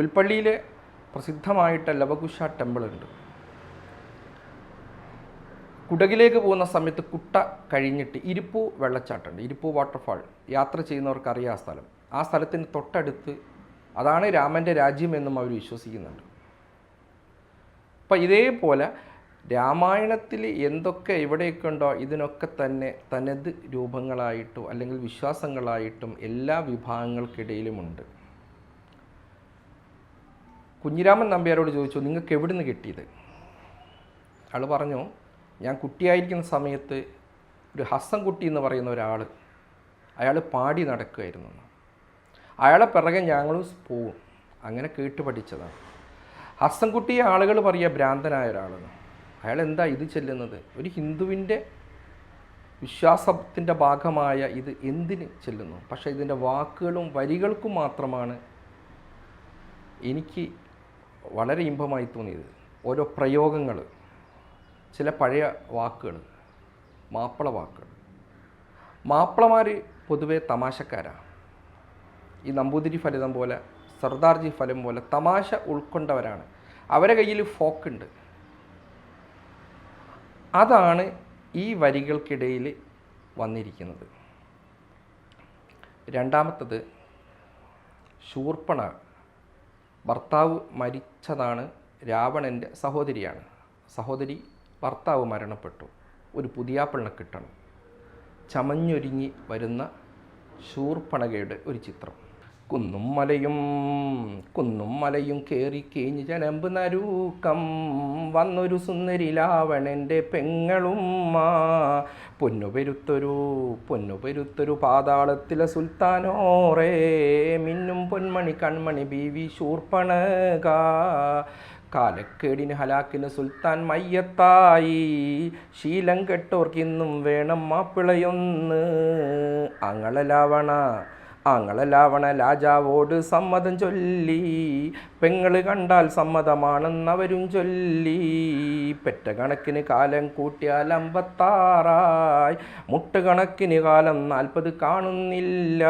പുൽപ്പള്ളിയിലെ പ്രസിദ്ധമായിട്ട് ലവകുശ ടെമ്പിളുണ്ട് കുടകിലേക്ക് പോകുന്ന സമയത്ത് കുട്ട കഴിഞ്ഞിട്ട് ഇരിപ്പൂ വെള്ളച്ചാട്ടമുണ്ട് ഇരിപ്പൂ വാട്ടർഫാൾ യാത്ര ചെയ്യുന്നവർക്ക് അറിയാം ആ സ്ഥലം. ആ സ്ഥലത്തിന് തൊട്ടടുത്ത് അതാണ് രാമന്റെ രാജ്യം എന്നും അവർ വിശ്വസിക്കുന്നുണ്ട്. അപ്പം ഇതേപോലെ രാമായണത്തിൽ എന്തൊക്കെ എവിടെയൊക്കെ ഉണ്ടോ ഇതിനൊക്കെ തന്നെ തനത് രൂപങ്ങളായിട്ടും അല്ലെങ്കിൽ വിശ്വാസങ്ങളായിട്ടും എല്ലാ വിഭാഗങ്ങൾക്കിടയിലുമുണ്ട് കുഞ്ഞിരാമൻ നമ്പ്യാരോട് ചോദിച്ചു നിങ്ങൾക്ക് എവിടെ നിന്ന് കിട്ടിയത്? ആൾ പറഞ്ഞു ഞാൻ കുട്ടിയായിരിക്കുന്ന സമയത്ത് ഒരു ഹസ്സൻകുട്ടി എന്ന് പറയുന്ന ഒരാൾ അയാൾ പാടി നടക്കുമായിരുന്നു എന്ന്. അയാളെ പിറകെ ഞങ്ങളും പോവും. അങ്ങനെ കേട്ട് പഠിച്ചതാണ്. ഹസൻകുട്ടിയെ ആളുകൾ പറയുക ഭ്രാന്തനായ ഒരാളെന്ന് അയാൾ എന്താ ഇത് ചെല്ലുന്നത്? ഒരു ഹിന്ദുവിന്റെ വിശ്വാസത്തിന്റെ ഭാഗമായ ഇത് എന്തിന് ചെല്ലുന്നു? പക്ഷേ ഇതിന്റെ വാക്കുകളും വരികൾക്കും മാത്രമാണ് എനിക്ക് വളരെ ഇമ്പമായി തോന്നിയത്. ഓരോ പ്രയോഗങ്ങൾ ചില പഴയ വാക്കുകൾ മാപ്പിള വാക്കുകൾ. മാപ്പിളമാർ പൊതുവെ തമാശക്കാരാണ് ഈ നമ്പൂതിരി ഫലിതം പോലെ സർദാർജി ഫലം പോലെ തമാശ ഉൾക്കൊണ്ടവരാണ്. അവരെ കയ്യിൽ ഫോക്കുണ്ട് അതാണ് ഈ വരികൾക്കിടയിൽ വന്നിരിക്കുന്നത്. രണ്ടാമത്തത് ശൂർപ്പണ ഭർത്താവ് മരിച്ചതാണ് രാവണന്റെ സഹോദരിയാണ്. സഹോദരി ഭർത്താവ് മരണപ്പെട്ടു. ഒരു പുതിയാപ്പിളിനെ കിട്ടണം. ചമഞ്ഞൊരുങ്ങി വരുന്ന ശൂർപ്പണകയുടെ ഒരു ചിത്രം. കുന്നും മലയും കുന്നും മലയും കയറി കേഞ്ഞ് ജനമ്പ് നരൂക്കം. വന്നൊരു സുന്ദരി ലാവണന്റെ പെങ്ങളുമ്മ. പൊന്നുപെരുത്തൊരു പൊന്നുപെരുത്തൊരു പാതാളത്തിലെ സുൽത്താനോറേ. മിന്നും പൊന്മണി കൺമണി ബി വി ശൂർപ്പണക. കാലക്കേടിന് ഹലാക്കിന് സുൽത്താൻ മയ്യത്തായി. ശീലം കെട്ടോർക്കിന്നും വേണം മാപ്പിളയൊന്ന്. അങ്ങളലാവണ അങ്ങളലാവണ രാജാവോട് സമ്മതം ചൊല്ലി. പെങ്ങൾ കണ്ടാൽ സമ്മതമാണെന്നവരും ചൊല്ലി. പെറ്റ കണക്കിന് കാലം കൂട്ടിയാൽ അമ്പത്താറായി. മുട്ടുകണക്കിന് കാലം നാൽപ്പത് കാണുന്നില്ല.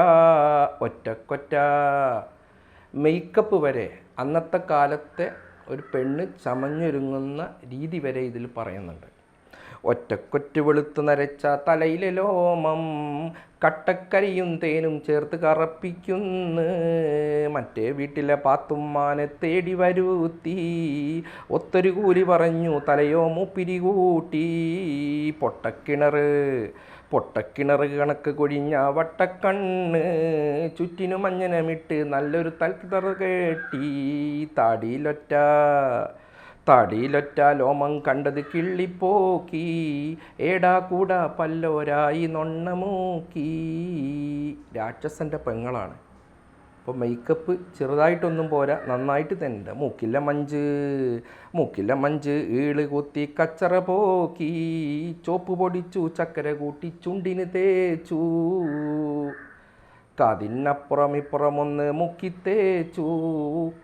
ഒറ്റക്കൊറ്റ. മേക്കപ്പ് വരെ അന്നത്തെ കാലത്തെ ഒരു പെണ്ണ് ചമഞ്ഞൊരുങ്ങുന്ന രീതി വരെ ഇതിൽ പറയുന്നുണ്ട്. ഒറ്റക്കൊറ്റ് വെളുത്തു നരച്ച തലയിലെ ലോമം കട്ടക്കരിയും തേനും ചേർത്ത് കറപ്പിക്കുന്നു. മറ്റേ വീട്ടിലെ പാത്തുമ്മാനെ തേടി വരൂത്തി. ഒത്തൊരു കൂലി പറഞ്ഞു തലയോ മൂപ്പിരി കൂട്ടി. പൊട്ടക്കിണറ് പൊട്ടക്കിണറ് കണക്ക് കൊഴിഞ്ഞ വട്ടക്കണ്ണ് ചുറ്റിനു മഞ്ഞനമിട്ട് നല്ലൊരു തൽത്തറ കേട്ടി. താടിയിലൊറ്റ തടിയിലൊറ്റ ലോമം കണ്ടത് കിള്ളിപ്പോക്കി. ഏടാ കൂട പല്ലോരായി നൊണ്ണമൂക്കി. രാക്ഷസന്റെ പെങ്ങളാണ്. അപ്പോൾ മേക്കപ്പ് ചെറുതായിട്ടൊന്നും പോരാ നന്നായിട്ട് തന്നെ. മൂക്കില്ല മഞ്ച്. മൂക്കില്ല മഞ്ച് ഈൾ കുത്തി കച്ചറ പോക്കി. ചോപ്പ് പൊടിച്ചു ചക്കര കൂട്ടി ചുണ്ടിന് തേച്ചു. കാതിനപ്പുറം ഇപ്പുറമൊന്ന് മുക്കി തേച്ചു.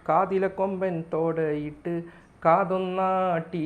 കാതിലെ കൊമ്പൻ തോടയിട്ട് కాదొన్నాటి